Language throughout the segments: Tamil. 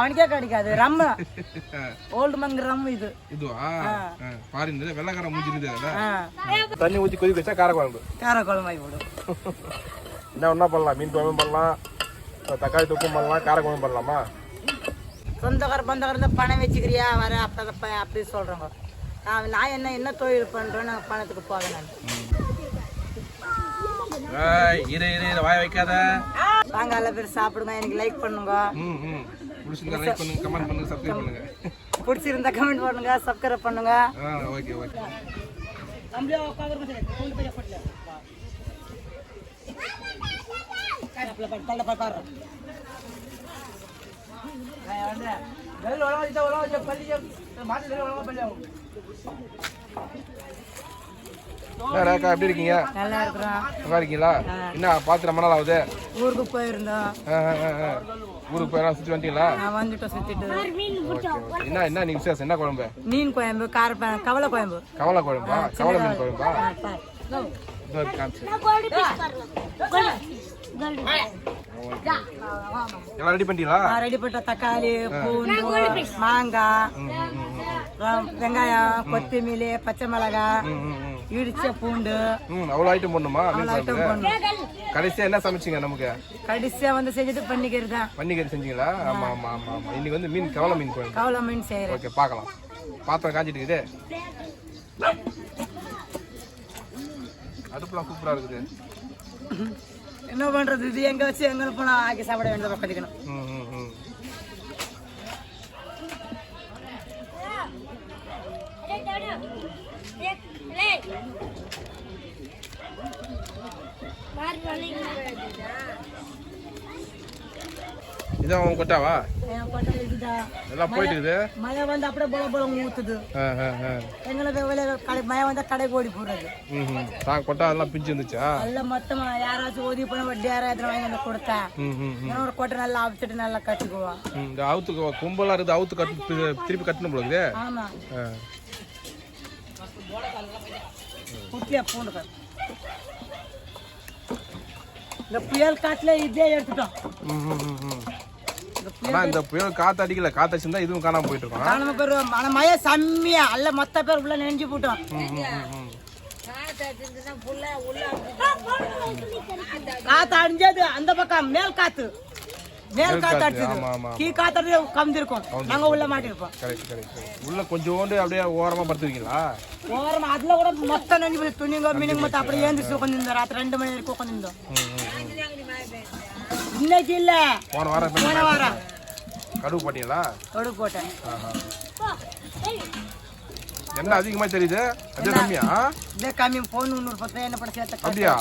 அவனுக்கே கிடைக்காது. ரம் ஓல்டு மங்க ரம் இது. இதுவா? பாரு இந்த வெள்ளக்கார மூஞ்சி இருக்குது ஆ, தண்ணி ஊற்றி கொதிக்க வச்சா கார குழம்பு கார குழம்பாய் போடும். என்ன ஒன்றா பண்ணலாம்? மீன் குழம்பு பண்ணலாம். தக்காளி தொக்கும் பண்ணலாம். கார குழம்பு பண்ணலாமா? சொந்தக்கார பந்தக்கார இருந்தா பணம் வச்சுக்கிறியா? வர அப்ப அப்ப அப்படி சொல்றோங்க நான் நான் என்ன என்ன தொழில் பண்றேன் நான் பணத்துக்கு போவேன் நான். இரு இரு வாய வைக்காத. வாங்க எல்லா பேர் சாப்பிடுங்க. எனக்கு லைக் பண்ணுங்க. பிடிச்சிருந்தா லைக் பண்ணுங்க கமெண்ட் பண்ணுங்க சப்ஸ்கிரைப் பண்ணுங்க. பிடிச்சிருந்தா கமெண்ட் பண்ணுங்க சப்ஸ்கிரைப் பண்ணுங்க. ஆ ஓகே ஓகே என்ன ரேக்கா எப்படி இருக்கீங்க? நல்லா இருக்கிறோம். நல்லா இருக்கீங்களா? என்ன பார்த்து ரொம்ப நாள் ஆகுது. ஊருக்கு போயிருந்தோம். ஊருக்கு போய் சுற்றி வந்துட்டீங்களா நான் வந்துட்டோம் சுத்திட்டு. என்ன என்ன நீ விசேஷம்? என்ன குழம்பு? மீன் குழம்பு கார கவலை குழம்பு. கவலை குழம்பா? கவலை மீன் குழம்பா? எல்லாம் ரெடி பண்ணிட்டீங்களா? நான் ரெடி பண்ண தக்காளி பூண்டு மாங்காய் வெங்காயம் கொத்தமல்லி பச்சை மிளகாய். இடிச்ச பூண்டு. அவ்வளோ ஐட்டம் பண்ணுமா ஐட்டம் பண்ணும் கடைசியா என்ன சமைச்சீங்க நமக்கு? கடைசியா வந்து செஞ்சுட்டு பண்ணிக்கிறது தான். பன்னிக்கறி செஞ்சீங்களா? ஆமா ஆமா ஆமா ஆமா. இன்னைக்கு வந்து மீன் கவலை மீன் குழம்பு. கவலை மீன் செய்யறேன். ஓகே பார்க்கலாம். பாத்திரம் காஞ்சிட்டு இருக்குது அடுப்புலாம் சூப்பரா இருக்குது. என்ன பண்றது? இது எங்க வச்சு எங்க போனா ஆக்கி சாப்பிட வேண்டியதை உட்காந்துக்கணும். ம் ம் ம். இதான் உன் கொட்டாவா? எல்லாம் போயிட்டு இருக்குது? மழை வந்து அப்படியே போல போல ஊத்துது. ஆ ஆ ஆ. எங்களை வெளியில கடை மழை வந்தா கடை ஓடி போடுறது. தான் கொட்டா அதெல்லாம் பிஞ்சு இருந்துச்சா எல்லாம் மொத்தமா யாராச்சும் உதவி பண்ண வட்டி யாராவது வாங்கி வந்து கொடுத்தா? ம் ம். ம். இன்னும் ஒரு கொட்டை நல்லா அவிச்சிட்டு நல்லா கட்டிக்குவோம். இந்த அவுத்து கும்பலா இருக்குது அவுத்து கட்டு திருப்பி கட்டணும் போல இருக்குது. ஆமா. குட்டியா பூண்டு கட்டு. இந்த புயல் காட்டுல இதே எடுத்துட்டோம். இந்த ஆனா இந்த புயல் காத்து அடிக்கல. காத்து அடிச்சிருந்தா இதுவும் காணாம போயிட்டு இருக்கோம் காணாம பேர் ஆனா மழை செம்மியா. அல்ல மொத்த பேர் உள்ள நெஞ்சு போட்டோம். காத்து அடிஞ்சது அந்த பக்கம் மேல் காத்து. மேல் காத்து அடிச்சது ஆமா ஆமா கீ காத்து அடிச்சது கம்திருக்கும் நாங்க உள்ள மாட்டிருப்போம் கரெக்ட் கரெக்ட் உள்ள கொஞ்சோண்டு அப்படியே ஓரமா படுத்துருக்கீங்களா ஓரமா அதுல கூட மொத்தம் நெஞ்சு போய் துணிங்க மீனுங்க மொத்தம் அப்படியே ஏந்திச்சு உட்காந்துருந்தோம் ராத்திரி ரெண்டு மணி வரைக்கும் உட்காந்துருந்தோம் இன்னைக்கு இல்ல. போன வாரம் போன வாரம். கடுவு போட்டீங்களா? தொடு போட்டேன். என்ன அதிகமா தெரியுது? அதே கம்மியா? இதே கம்மி போன் முந்நூறு பத்து என்ன பண்ண சேர்த்து அப்படியா?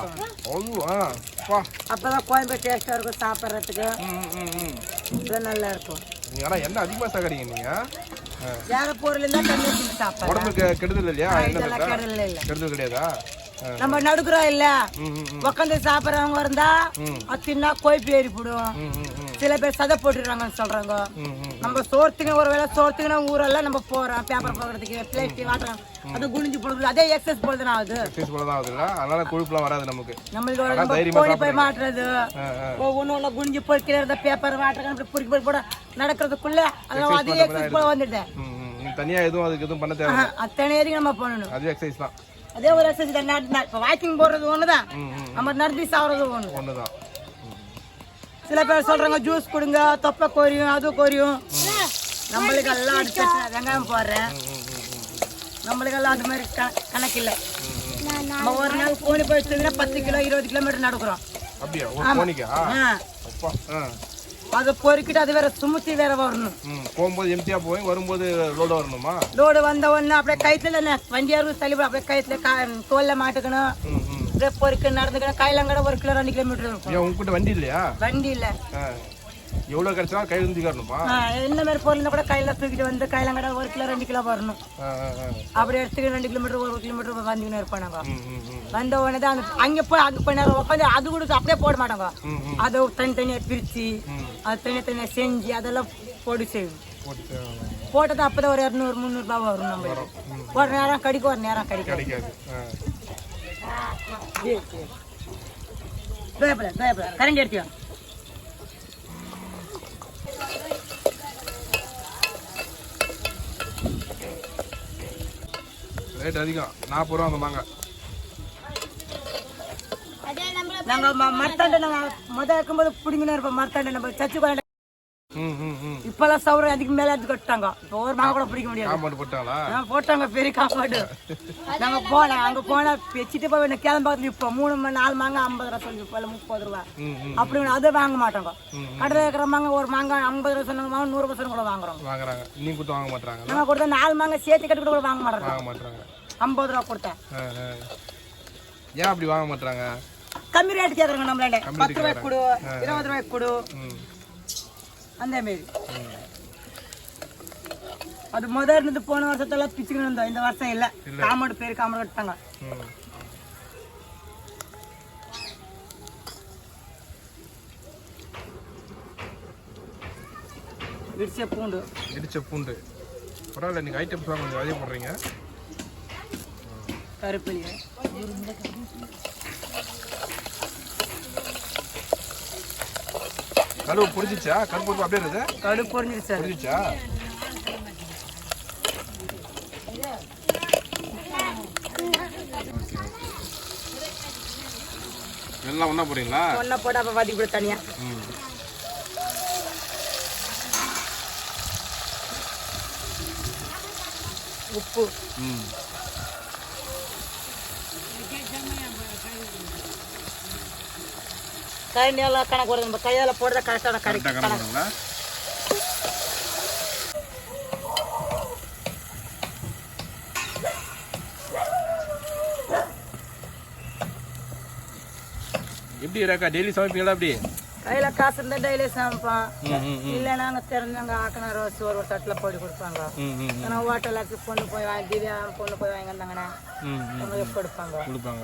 ஆ பா அப்பதான் கோயம்பேடு டேஸ்டா இருக்கும் சாப்பிட்றதுக்கு. நல்லா இருக்கும். ஆனா என்ன அதிகமா சாகறீங்க நீங்க. வேற பொருள் இருந்தா தண்ணி ஊத்தி சாப்பிடுறேன் உடம்புக்கு கெடுதல் இல்லையா? என்ன? கெடுதல் இல்ல. கெடுதல் கிடையாதா. நம்ம நடுக்குறோம் இல்ல? உட்காந்து சாப்பிட்றவங்க இருந்தா அது தின்னா கொய்ப்பு ஏறி போடும். ம் ம் ம். சில பேர் சதை போட்டுடுறாங்கன்னு சொல்றாங்க. நம்ம சோர்த்துங்க ஒரு வேளை சோர்த்துக்குனா ஊரெல்லாம் நம்ம போறோம் பேப்பர் போடுறதுக்கு பிளேஸ்டிக் வாட்டுறோம். அது குனிஞ்சு போடுறது அதே எக்ஸசைஸ் போடுறது ஆகுது எக்ஸசைஸ் போல தான் ஆகுதுல்ல அதனால கொழுப்புலாம் வராது நமக்கு. நம்மளுக்கு கோழி போய் மாட்டுறது. ஒவ்வொன்று ஒன்று குனிஞ்சு பொறுக்கிறது பேப்பர் வாட்டுறது அப்படி பொறுக்கி பொறுக்கி போட நடக்கிறதுக்குள்ள அதெல்லாம் அதே எக்ஸசைஸ் போல வந்துட்டேன் தனியா எதுவும் அதுக்கு எதுவும் பண்ண தேவை அத்தனை வரைக்கும் நம்ம பண்ணணும். அது எக்ஸசைஸ் தான். அதே ஒரு எக்ஸசைஸ் தான். இப்போ வாக்கிங் போடுறது ம் நம்ம நடத்தி சாப்பிட்றது ஒண்ணு. ஒண்ணுதான். சில பேர் சொல்றாங்க ஜூஸ் கொடுங்க தொப்பை கோரியும் அது கோரியும். நம்மளுக்கு எல்லாம் அடுத்த வெங்காயம் போடுறேன். நம்மளுக்கு எல்லாம் அது மாதிரி கணக்கு இல்லை. நம்ம ஒரு நாள் கோழி போய் வச்சதுன்னா பத்து கிலோ இருபது கிலோமீட்டர் நடக்கிறோம். அப்படியா? அதை பொறுக்கிட்டு அது வேற சுமுத்தி வேற வரணும். போகும்போது எம்டியா போய் வரும்போது லோடு வரணுமா? லோடு வந்த உடனே அப்படியே கயிற்றுல என்ன வண்டியாரும் தள்ளி அப்படியே கயிற்றுல தோல்ல மாட்டுக்கணும். அப்படியே பொறுக்கு நடந்துக்கணும். கையிலங்கட ஒரு கிலோ ரெண்டு கிலோமீட்டர் இருக்கும். உங்ககிட்ட வண்டி இல்லையா? வண்டி இல்லை. எவ்வளோ கிடைச்சா கையில் இருந்துக்கணுமா என்ன மாதிரி பொருள் கூட கையில தூக்கிட்டு வந்து கையிலங்கட ஒரு கிலோ ரெண்டு கிலோ வரணும். ஆ ஆ ஆ. அப்படி எடுத்துக்கிட்டு ரெண்டு கிலோமீட்டர் ஒரு கிலோமீட்டர் வந்துக்கின்னு இருப்போம் வந்த உடனே தான் அங்கே போய் அங்கே போய் நேரம் உட்காந்து அது கூட அப்படியே போட மாட்டாங்க. அதை தனித்தனியாக பிரித்து அது தனியாக தனியாக செஞ்சு அதெல்லாம் போட்டு செய்வோம் போட்டது அப்போதான் ஒரு இரநூறு முந்நூறுபா வரும் நம்ம ஒரு நேரம் கடிக்கும் ஒரு நேரம் கிடைக்காது. வேப்பில வேப்பில கரண்டி எடுத்தியா ரேட் அதிகம். நாற்பது ரூபா அந்த நாங்க மரத்தாண்ட நாங்க முத இருக்கும்போது பிடிங்கினே இருப்போம் மரத்தாண்ட நம்ம சச்சு ம் இப்பெல்லாம் சவுரம் அதுக்கு மேல எடுத்து கட்டாங்க இப்போ ஒரு மாங்க கூட பிடிக்க முடியாது. போட்டாங்க பெரிய காப்பாடு நாங்க போனோம் அங்க போனா வச்சுட்டு போய் இந்த கிளம்பு இப்போ மூணு மணி நாலு மாங்க ஐம்பது ரூபா சொல்லி இப்போ முப்பது ரூபா. அப்படி அதை வாங்க மாட்டோங்க. கடையில் இருக்கிற மாங்க ஒரு மாங்காய் ஐம்பது ரூபா சொன்னாங்க மாங்க நூறு பர்சன்ட் கூட வாங்குறோம். வாங்குறாங்க. நீ கொடுத்து வாங்க மாட்டாங்க நாங்க கொடுத்தா நாலு மாங்க சேர்த்து கட்டி கூட வாங்க மாட்டாங்க ஐம்பது ரூபா கொடுத்தேன். ஏன் அப்படி வாங்க மாட்டாங்க கம்மி ரேட் கேட்குறாங்க நம்மளாண்ட பத்து ரூபாய்க்கு கொடு இருபது ரூபாய்க்கு கொடு. அந்த மாரி அது முதல் இருந்தது போன வருஷத்துல பிச்சுக்கணும் இருந்தோம். இந்த வருஷம் இல்ல. காமடு பேர் காமடு கட்டாங்க விரிச்ச பூண்டு. இடிச்ச பூண்டு. பரவாயில்ல நீங்கள் ஐட்டம்ஸ் கொஞ்சம் அதிகம் போடுறீங்க. கருவு பொரிச்சிச்சா கருப்பு அப்படியே இருக்குது? கடு பொரிஞ்சிருச்சு அது. பொரிச்சிச்சா எல்லாம் ஒன்றா போடுறீங்களா? ஒன்றை போட்டு அப்போ வதக்கி போடு தனியா. ம். உப்பு. ம். கரண்டி எல்லாம் கணக்கு வருது. நம்ம கையால் போடுறத கரெக்டான கணக்கு. எப்படி ரேக்கா டெய்லி சமைப்பீங்களா அப்படி கையில காசு இருந்தா டெய்லி ம் இல்லை நாங்கள் தெரிஞ்சவங்க ஆக்கின ரோஸ் ஒரு தட்டில் போட்டு கொடுப்பாங்க. ஆனால் ஹோட்டலுக்கு பொண்ணு போய் வாங்கி திவ்யா பொண்ணு போய் வாங்கி அவங்களுக்கு கொடுப்பாங்க. கொடுப்பாங்க.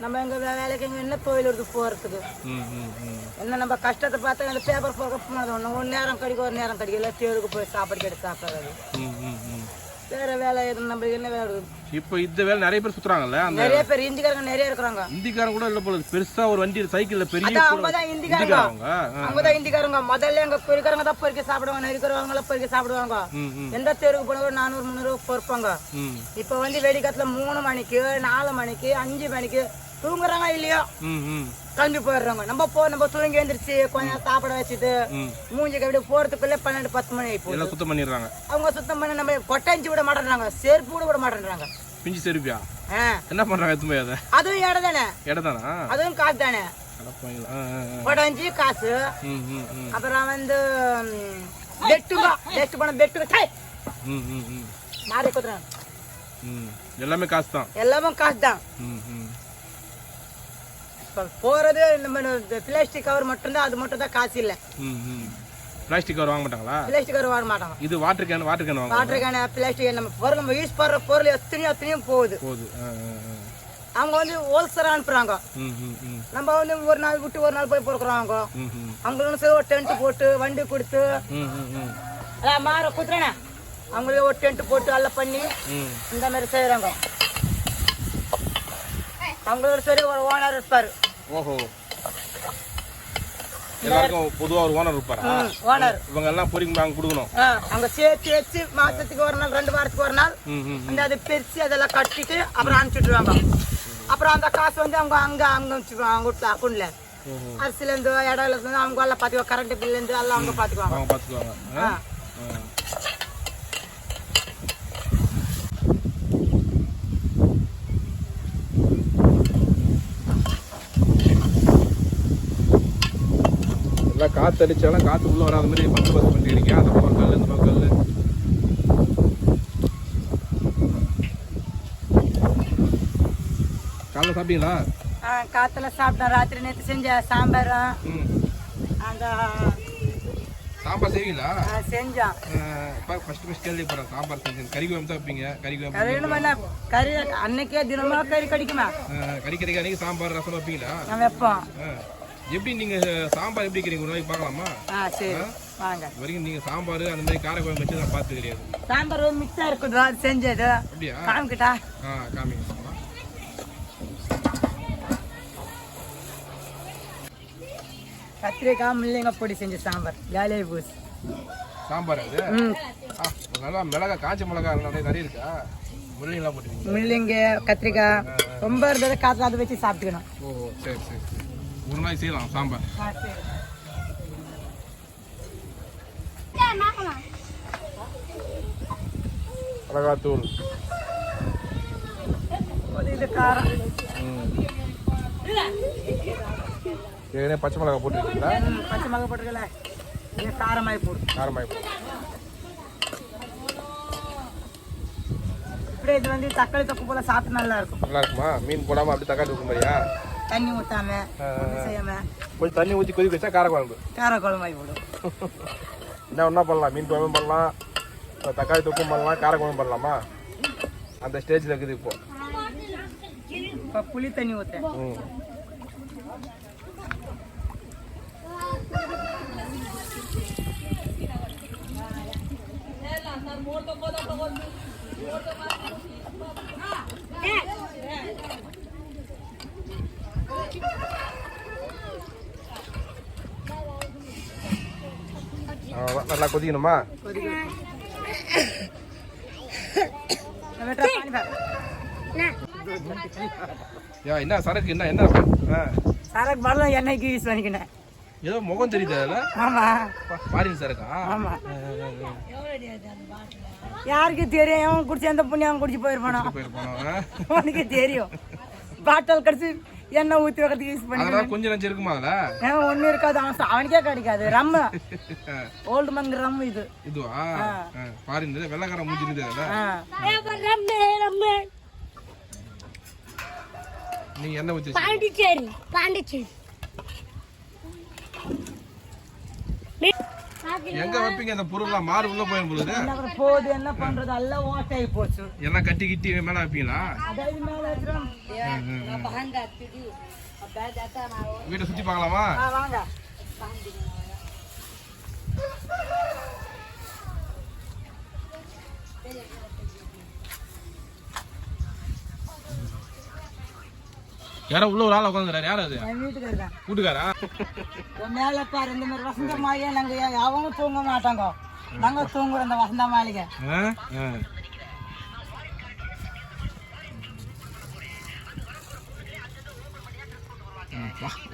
நம்ம எங்க வேலைக்கு எங்க என்ன தொழிலுக்கு போறதுக்கு? என்ன நம்ம கஷ்டத்தை பார்த்தா அந்த பேப்பர் போக போனது ஒன்று ஒரு நேரம் கிடைக்கும் ஒரு நேரம் கிடைக்கும் இல்லை தேருக்கு போய் சாப்பாடு கேட்டு சாப்பிட்றது. வேற வேலை நம்மளுக்கு என்ன வேலை இருக்குது? இப்போ இந்த வேலை நிறைய பேர் சுத்துறாங்கல்ல அந்த நிறைய பேர் இந்திக்காரங்க நிறைய இருக்கிறாங்க. இந்திக்காரன் கூட இல்ல போல. பெருசா ஒரு வண்டி சைக்கிள்ல பெரிய அவங்க தான் இந்திக்காரங்க. அவங்க தான் இந்திக்காரங்க. முதல்ல எங்க பொறிக்கிறவங்க தான் பொறிக்க சாப்பிடுவாங்க நெருக்கிறவங்க எல்லாம் பொறிக்க சாப்பிடுவாங்க. எந்த தெருவுக்கு போனா ஒரு நானூறு முந்நூறு பொறுப்பாங்க. இப்போ வந்து வெடிக்காத்துல மூணு மணிக்கு நாலு மணிக்கு அஞ்சு மணிக்கு தூங்குறாங்க இல்லையோ? கிளம்பி போயிடுறாங்க. நம்ம போ நம்ம தூங்கி எழுந்திரிச்சு கொஞ்சம் சாப்பிட வச்சுட்டு மூஞ்சிக்கு அப்படியே போறதுக்குள்ளே பன்னெண்டு பத்து மணி எல்லாம் சுத்தம் பண்ணிடுறாங்க. அவங்க சுத்தம் பண்ண நம்ம கொட்டாஞ்சி விட மாட்டேன்றாங்க. செருப்பு கூட விட மாட்டேன்றாங்க. பிஞ்சு செருப்பியா என்ன பண்றாங்க போய் அதை? அதுவும் இடம் தானே? இடம் தானா அதுவும் காசு தானே. கொட்டாஞ்சி காசு. அப்புறம் வந்து பெட்டுங்க பெட்டு பணம் பெட்டுங்க டை மாறி குத்துறாங்க எல்லாமே காசு தான். எல்லாமே காசு தான். போறது நம்ம பிளாஸ்டிக் கவர் மட்டும்தான் அது மட்டும் தான் காசு இல்லை. பிளாஸ்டிக் கவர் வாங்க மாட்டாங்களா? பிளாஸ்டிக் கவர் வாங்க மாட்டாங்க. இது வாட்டர் கேன் வாட்டர் கேன் வாங்க வாட்டர் கேன பிளாஸ்டிக் நம்ம பொருள் நம்ம யூஸ் பண்ற பொருள் எத்தனையோ எத்தனையோ போகுது. போகுது. அவங்க வந்து ஹோல்சேலாக அனுப்புறாங்க. நம்ம வந்து ஒரு நாள் விட்டு ஒரு நாள் போய் பொறுக்குறாங்க. ம் ம் அவங்களுக்கு சரி ஒரு டென்ட் போட்டு வண்டி கொடுத்து. அதான் மாற குத்துறேனே. அவங்களுக்கு ஒரு டென்ட் போட்டு எல்லாம் பண்ணி இந்த மாதிரி செய்கிறாங்க அவங்களுக்கு சரி ஒரு ஓனர் இருப்பார். ஓஹோ. எல்லாருக்கும் பொதுவா ஒரு ஓனர் இருப்பாரா? ஓனர். இவங்க எல்லாம் பொறிக்கு நாங்கள் கொடுக்கணும் அங்கே சேர்த்து வச்சு மாசத்துக்கு ஒரு நாள் ரெண்டு வாரத்துக்கு ஒரு நாள் அந்த அதை பிரித்து அதெல்லாம் கட்டிட்டு அப்புறம் அனுப்பிச்சுட்ருவாங்க அப்புறம் அந்த காசு வந்து அவங்க அங்கே அங்கே வச்சுக்குவாங்க அவங்க அக்கௌண்ட்ல. ஓஹோ. அரிசிலேருந்து இடம்லேருந்து அவங்க எல்லாம் பார்த்துக்குவாங்க கரண்ட் பில்லேருந்து எல்லாம் அவங்க பார்த்துக்குவாங்க. அவங்க காத்து அடிச்சாலும் காத்து உள்ள வராத மாதிரி பத்து பத்து பண்ணிக்கிறீங்க அந்த பக்கம் கல் இந்த பக்கம் கல் காலைல சாப்பிட்டீங்களா? காத்துல சாப்பிட்டோம். ராத்திரி நேற்று செஞ்ச சாம்பாரும். ம். அந்த சாம்பார் செய்வீங்களா? செஞ்சோம். ஃபர்ஸ்ட் ஃபர்ஸ்ட் கேள்வி போகிறேன் சாம்பார் செஞ்சு கறி குழம்பு தான் வைப்பீங்க. கறி குழம்பு கறி அன்னைக்கே தினமா கறி கடிக்குமா? கறி கறி அன்னைக்கு சாம்பார் ரசம் வைப்பீங்களா? வைப்போம். எப்படி நீங்க சாம்பார் எப்படி வைக்கிறீங்க? ஒரு நாளைக்கு பார்க்கலாமா? ஆ சரி. வாங்க. இது வரைக்கும் நீங்க சாம்பார் அந்த மாதிரி காரக்குழம்பு வச்சு நான் பார்த்து கிடையாது. சாம்பார் மிக்ஸா இருக்குது அது செஞ்சது. அப்படியா? காமிக்கிட்டா? ஆ காமிங்க. கத்திரிக்காய் முள்ளங்க பொடி செஞ்ச சாம்பார். ஜாலியாக பூஸ் சாம்பார் அது? நல்லா மிளகா காஞ்ச மிளகா நிறைய இருக்கா? முருங்கெல்லாம் போட்டுருக்கீங்க முள்ளங்கி கத்திரிக்காய். ரொம்ப இருந்ததை காத்துல அதை வச்சு சாப்பிட்டுக்கணும். ஓ சரி சரி. ஒரு நாளைக்கு செய்யலாம் சாம்பார். மிளகாத்தூள். ஏற்கனவே பச்சை மிளகா போட்டுருக்கீங்களா? பச்சை மிளகா போட்டுக்கல இது காரமாய் போடு. காரமாய் போட்டு இப்படியே இது வந்து தக்காளி தொக்கு போல சாப்பிட்டு நல்லா இருக்கும். நல்லா இருக்குமா? மீன் போடாமல் அப்படி தக்காளி தூக்கும் மாதிரியா? தண்ணி ஊத்தாம ஒண்ணும் செய்யாம கொஞ்சம் தண்ணி ஊற்றி கொதிக்க வச்சா கார குழம்பு. கார குழம்பாய் போடும். என்ன ஒன்றா பண்ணலாம்? மீன் குழம்பு பண்ணலாம். இப்போ தக்காளி தொக்கும் பண்ணலாம். கார குழம்பு பண்ணலாமா? அந்த ஸ்டேஜில் இருக்குது இப்போ. இப்போ புளி தண்ணி ஊற்றேன் அவ்வளோதான் நல்லா கொதிக்கணுமா? யா என்ன சரக்கு என்ன என்ன சரக்கு? பதில் எண்ணெய்க்கு யூஸ் பண்ணிக்கினேன் ஏதோ முகம் தெரியுது அதில்? ஆமா. ஃபாரின் சரக்கா? ஆமா. யாருக்கு தெரியும்? அவன் குடிச்சு எந்த புண்ணியம் குடிச்சு போயிருப்பானோ? போயிருப்பானோ ஆ? அவனுக்கு தெரியும். பாட்டில் கடிச்சு எண்ணெய் ஊற்றி வைக்கிறதுக்கு யூஸ் பண்ணி கொஞ்சம் நஞ்சு இருக்குமா அதில்? ஏன் ஒன்றும் இருக்காது. அவன் அவனுக்கே கிடைக்காது. ரம்மு ஓல்டு மங்கு ரம்மு இது. இதுவா? ஃபாரின் வெள்ளக்கார மூஞ்சி இருந்தது. நீங்க என்ன ஊற்றி பாண்டிச்சேரி பாண்டிச்சேரி. எங்க வைப்பீங்க? அந்த பொருள்லாம் மாறு உள்ள போயும் பொழுது? போகுது என்ன பண்றது? எல்லாம் ஓட்டாகி போச்சு. எல்லாம் கட்டி கிட்டி மேல வைப்பீங்களா. வீட்டை சுத்தி பார்க்கலாமா? வாங்க. யாரோ உள்ள ஒரு ஆள் உட்காந்துறாரு யார் அது? வீட்டுக்காரா உன் மேல பாரு இந்த மாதிரி வசந்த மாளிகை நாங்க எவனும் தூங்க மாட்டாங்க. நாங்க தூங்குறோம் இந்த வசந்த மாளிகை.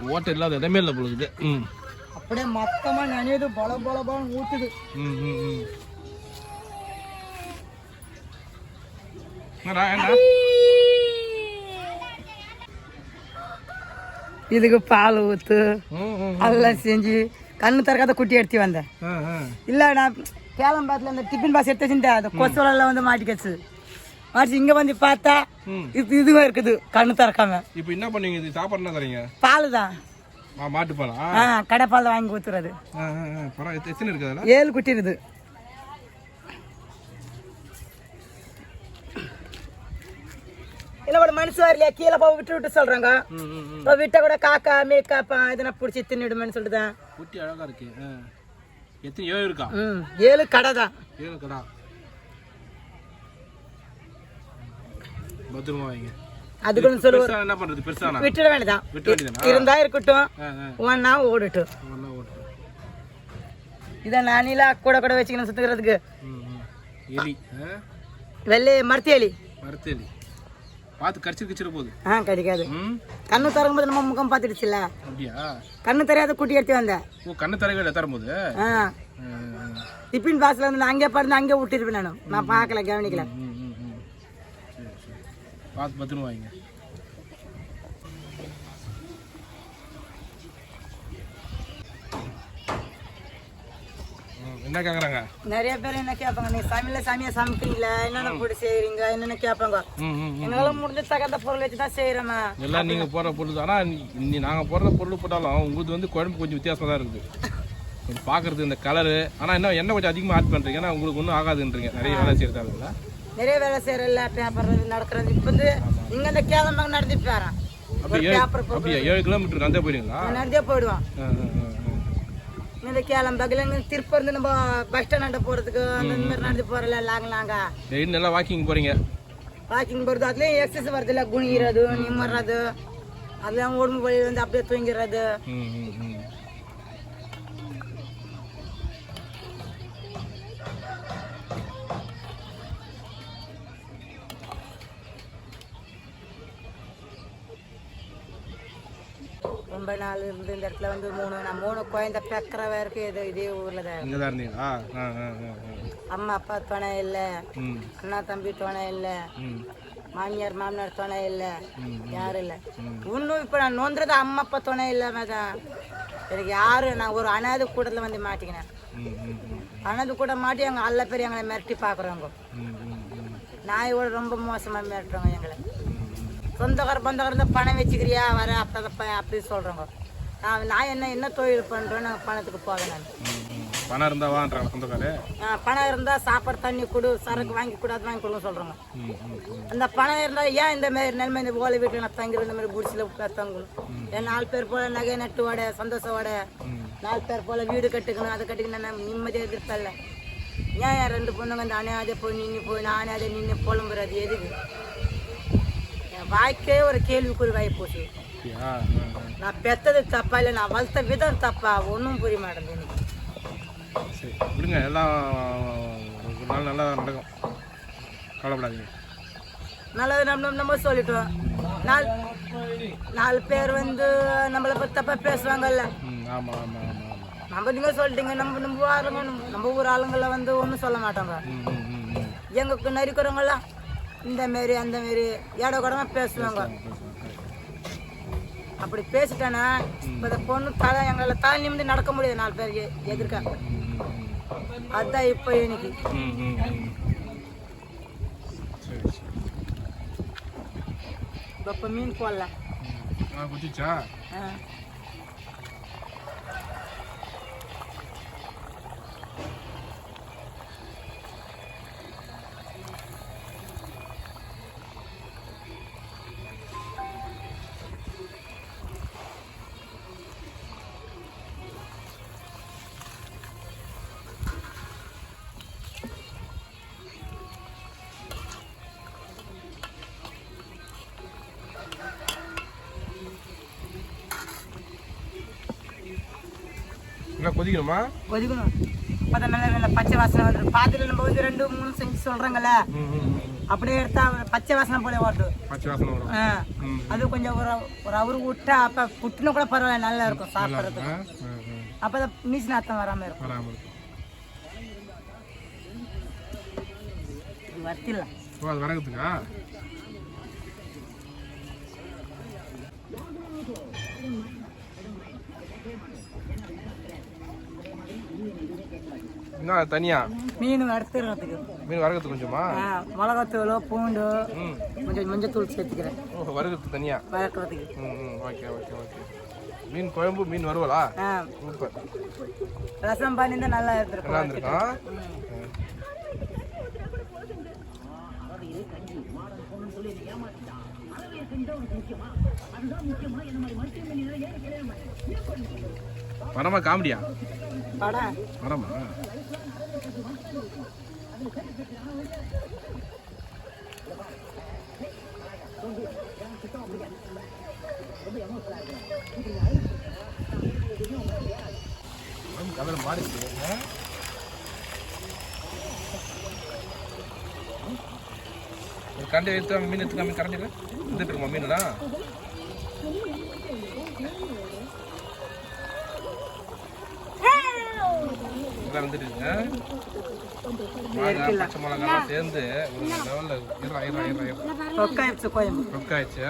ஓட்டை இல்லாத இடமே இல்லை பொழுது ம். அப்படியே மொத்தமா நனையுது பொல பொல பொல ஊத்துது. ம் ம் ம் என்னடா, என்ன இதுக்கு பால் ம். அதெல்லாம் செஞ்சு கண்ணு திறக்காத குட்டி எடுத்து வந்தேன். இல்ல நான் கேளம்பாத்துல இந்த டிஃபின் பாஸ் எடுத்து வச்சுட்டேன் அந்த கொசுவல வந்து மாட்டிக்கச்சு மாட்டிச்சு இங்க வந்து பார்த்தா. இது இதுவும் இருக்குது. கண்ணு திறக்காம. இப்போ என்ன பண்ணுவீங்க இது? சாப்பாடு என்ன தரீங்க? பால் தான் மாட்டுப்பாலா? ஆ கடை பால் தான் வாங்கி ஊத்துறது. எத்தனை இருக்குது ஏழு குட்டி இருக்குது. ஒரு மனுஷன் வரலையா? கீழே போய் விட்டு விட்டு சொல்றாங்க. இப்போ விட்ட கூட காக்கா மேக்காப்பா இதனை பிடிச்சி தின்னுடுமேன்னு சொல்லிட்டுதான் குட்டி அழகா இருக்கு. எத்தனை ஏழு இருக்கா? ம் ஏழு கடை தான். ஏழு கடா. பத்திரமா வைங்க. அதுக்குன்னு சொல்லு பெருசா என்ன பண்றது? பெருசானா விட்டுட வேண்டியதான் விட்டு வேண்டியதானா இருந்தா இருக்கட்டும். ஒன்னா ஓடட்டும். ஒண்ணா ஓட்டு இதை நானிலாம் கூட கூட வச்சுக்கணும் சுத்துக்கிறதுக்கு. எலி? வெள்ளை மரத்தி எலி. மரத்து எலி. பார்த்து கடிச்சிரு கடிச்சிட போகுது. ஆ கிடைக்காது கண்ணு திறக்கும்போது நம்ம முகம் பார்த்துடுச்சுல்ல? அப்படியா? கண்ணு தெரியாத குட்டி எடுத்து வந்தேன் ஓ கண்ணு தரைகள் தரும்போது ஆ. டிஃபின் பாக்ஸ்ல வந்து நான் அங்கே பறந்து அங்கே விட்டுருப்பேன் நான். நான் பார்க்கல கவனிக்கல. பார்த்து பத்திரமா வைங்க. என்ன கேட்குறாங்க நிறைய பேர் என்ன கேட்பாங்க நீ சமையல சாமியா சமைக்கிறீங்களா என்னென்ன போட்டு செய்யறீங்க என்னென்ன கேட்பாங்க. எங்களால முடிஞ்ச தகுந்த பொருள் வச்சு தான் செய்யறோமா எல்லாம் நீங்கள் போடுற பொருள் ஆனால் நீ நாங்கள் போடுற பொருள் போட்டாலும் உங்களுக்கு வந்து குழம்பு கொஞ்சம் வித்தியாசமாக தான் இருக்குது. பார்க்குறது இந்த கலரு. ஆனால் என்ன எண்ணெய் கொஞ்சம் அதிகமாக ஆட் பண்ணுறீங்க ஏன்னா உங்களுக்கு ஒன்றும் ஆகாதுன்றீங்க. நிறைய வேலை செய்யறதால நிறைய வேலை செய்யறல பேப்பர் நடக்கிறது. இப்போ வந்து இங்க இந்த கேளம்பாங்க நடந்துட்டு வரேன் அப்படியே ஏழு கிலோமீட்டர் நடந்தே போயிருங்களா நடந்தே ஆ. இந்த கேளம்பாக்கில் இங்கே திருப்ப இருந்து நம்ம பஸ் ஸ்டாண்ட் போகிறதுக்கு அந்த மாதிரி நடந்து போகிறல லாங் லாங்கா. டெய்லி நல்லா வாக்கிங் போகிறீங்க வாக்கிங் போகிறது அதுலேயும் எக்ஸசைஸ் வருது இல்லை குனிகிறது நிம்மறது அதெல்லாம் உடம்பு வலி வந்து அப்படியே தூங்கிடுறது. ரொம்ப நாள் இருந்து இந்த இடத்துல வந்து மூணு நான் மூணு குழந்தை பெக்கிற வரைக்கும் இது இதே ஊரில் தான் இங்கே இருந்தீங்களா. அம்மா அப்பா துணை இல்லை. அண்ணா தம்பி துணை இல்லை. மாமியார் மாமனார் துணை இல்லை. யாரும் இல்லை. இன்னும் இப்போ நான் நோந்துறது அம்மா அப்பா துணை இல்லாமல் தான். எனக்கு யாரும் நான் ஒரு அனாதை கூட்டத்தில் வந்து மாட்டிக்கினேன். அனாதை கூட மாட்டி எங்கள் அல்ல பேர் எங்களை மிரட்டி பார்க்குறவங்க நாயோட ரொம்ப மோசமாக மிரட்டுறவங்க எங்களை. சொந்தக்கார பந்தக்கார இருந்தால் பணம் வச்சுக்கிறியா? வர அப்போ அப்படி சொல்கிறவங்க நான் நான் என்ன என்ன தொழில் பண்ணுறேன் நான் பணத்துக்கு போவேன் நான். பணம் இருந்தா வான்றாங்க சொந்தக்காரு. பணம் இருந்தால் சாப்பாடு தண்ணி கொடு சரக்கு வாங்கி கொடு அது வாங்கி கொடுங்க சொல்கிறோங்க அந்த பணம் இருந்தால் ஏன் இந்த மாதிரி நிலைமை இந்த ஓலை வீட்டில் நான் தங்குறது இந்த மாதிரி குடிசில் தங்கணும் என் நாலு பேர் போல நகை நட்டுவோட சந்தோஷவோட ம். நாலு பேர் போல வீடு கட்டுக்கணும் அதை கட்டிக்கணும் நிம்மதியாக எதிர்த்தல்ல ஏன் ரெண்டு பொண்ணுங்க இந்த அணையாதே போய் நின்று போய் நானே அதை நின்று புலம்புறது எதுக்கு? வாழ்க்கையே ஒரு கேள்விக்குறி வாய் போச்சு. நான் பெத்தது தப்பா இல்லை நான் வளர்த்த விதம் தப்பா ஒன்றும் புரிய மாட்டேங்குது சரி விடுங்க எல்லாம் ஒரு நாள் நல்லா நடக்கும். கவலைப்படாதீங்க. நல்லது நம்ம நம்ம சொல்லிட்டோம். நாலு நாலு பேர் வந்து நம்மளை பற்றி தப்பாக பேசுவாங்கல்ல. நம்ம நீங்கள் சொல்லிட்டீங்க நம்ம நம்ம ஆளுங்க நம்ம ஊர் ஆளுங்களை வந்து ஒன்றும் சொல்ல மாட்டாங்க. எங்களுக்கு நரிக்கிறவங்களாம் இந்த மாரி அந்த மாரி. ஏட கூடமா பேசுவாங்க. அப்படி பேசிட்டேன்னா இப்போ இந்த பொண்ணு தலை எங்களால் தலை நிமிந்து நடக்க முடியாது நாலு பேருக்கு எதிர்க்க. அதுதான் இப்போ எனக்கு இப்போ மீன் போடலாம் ஆ. என்ன கொதிக்கணுமா? கொதிக்கணும். அப்போ நல்ல நல்ல பச்சை வாசனை வந்துடும் பாத்திரம் நம்ம வந்து ரெண்டு மூணு செஞ்சு ம். அப்படியே எடுத்தா பச்சை வாசனை போல ஓட்டும் பச்சை வாசனை வரும் அது கொஞ்சம் ஒரு ஒரு அவரு விட்டா அப்போ புட்டுன்னு கூட பரவாயில்ல நல்லா இருக்கும் சாப்பிட்றதுக்கு. ஆ ஆ ஆ. அப்போ தான் மீசி நாத்தம் வராமல் இருக்கும். வராமல் இருக்கும். வத்திடலாம் ஓ அது என்ன தனியா. மீன் வறுத்துறதுக்கு. மீன் வரகத்து கொஞ்சமா? மிளகாத்தூள் பூண்டு கொஞ்சம் மஞ்சத்தூள் சேர்த்துக்கிறேன். ஓ வரகத்து தனியா? வறுக்கிறதுக்கு. ம் ஓகே ஓகே ஓகே. மீன் குழம்பு மீன் வறுவலா? சூப்பர். ரசம் பண்ணியிருந்தா நல்லா நல்லா இருந்திருக்கும் படமா காமெடியா? படம். படமா? கலர் மாறிச்சு ஒரு கண்டை எடுத்து மீன் எடுத்துக்காம கரண்டில் வந்துட்டு இருக்குமா மீன்லாம் இதான் வந்துட்டு இருக்குங்க பச்சை மிளகாலாம் சேர்ந்து ஒரு லெவலில் இரா இரா இரா இரா தொக்காயிடுச்சு கோயம்பு. ரொக்காயிடுச்சு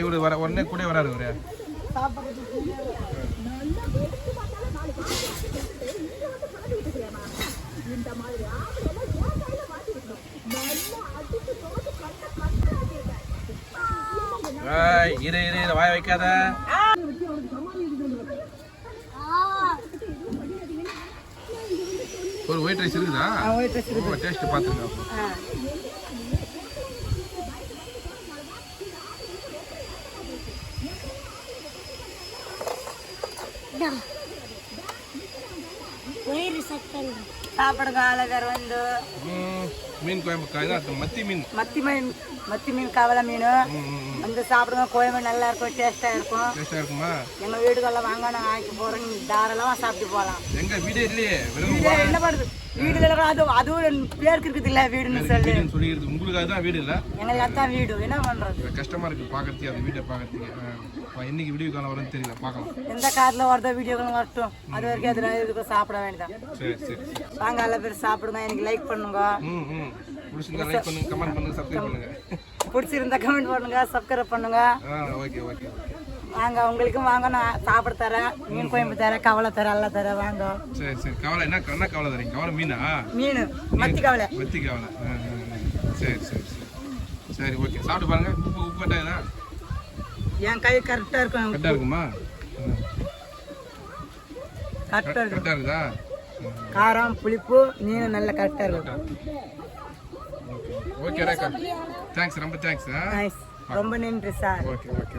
இவரு வர உடனே கூட வராரு இவரு. இரு இரு இரு வாய வைக்காத. ஒரு ஒயிட் ரைஸ் இருக்குதா? ஒயிட் ரைஸ் டேஸ்ட் சத்தம். சாப்பிடுங்க அழகர் வந்து மீன் குழம்பு இதான் மத்தி மீன். மத்தி மீன் மத்தி மீன் கவலை மீன். வந்து சாப்பிடுங்க கோயம்பு நல்லா இருக்கும் டேஸ்ட்டாக இருக்கும். டேஸ்ட்டாக இருக்குமா? எங்கள் வீடுகளில் வாங்க நான் ஆக்கி போகிறோம் நீ தாராளமாக சாப்பிட்டு போகலாம் எங்க வீடே இல்லையே என்ன பண்ணுறது இருக்கிற அது அதுவும் பேருக்கு இருக்குது இல்லை வீடுன்னு சொல்லி சொல்லிக்கிறது உங்களுக்கு அதுதான் வீடு இல்லை? எங்களுக்கு அதான் வீடு. என்ன பண்ணுறது கஷ்டமா இருக்கு பார்க்கறதுக்கு அந்த வீட்டை பார்க்கறதுக்கு ஆ, என்னைக்கு வீடியோ காலம் வரும்னு தெரியல. பார்க்கலாம். எந்த காரில் வருதோ வீடியோக்களும் வரட்டும். அது வரைக்கும் அதில் இதுக்கும் சாப்பிட வேண்டியதான் சரி வாங்க எல்லா பேர் சாப்பிடுங்க. எனக்கு லைக் பண்ணுங்க. பிடிச்சிருந்தா லைக் பண்ணுங்க கமெண்ட் பண்ணுங்க சப்ஸ்கிரைப் பண்ணுங்க. பிடிச்சிருந்தா கமெண்ட் பண்ணுங்க சப்ஸ்கிரைப் பண்ணுங்க. ஓகே ஓகே வாங்க உங்களுக்கும் வாங்க நான் சாப்பிட தரேன் மீன் குழம்பு தரேன் கவலை தரேன் எல்லாம் தரேன் வாங்க. சரி சரி. கவலை என்ன என்ன கவலை தரீங்க? கவலை மீனா? மீன் மத்தி கவலை. வத்தி கவலை. சரி சரி சரி. சரி ஓகே. சாப்பிட்டு பாருங்க. உப்பு உப்பு கட்டாயதா என் கை கரெக்டாக இருக்கும்? கரெக்டாக இருக்குமா கரெக்டாக இருக்கும் கரெக்டாக இருக்குதா? காரம் புளிப்பு மீன் நல்ல கரெக்டாக இருக்கும் ஓகே ரேக்கா தேங்க்ஸ் ரொம்ப தேங்க்ஸ் ரொம்ப நன்றி சார். Okay okay.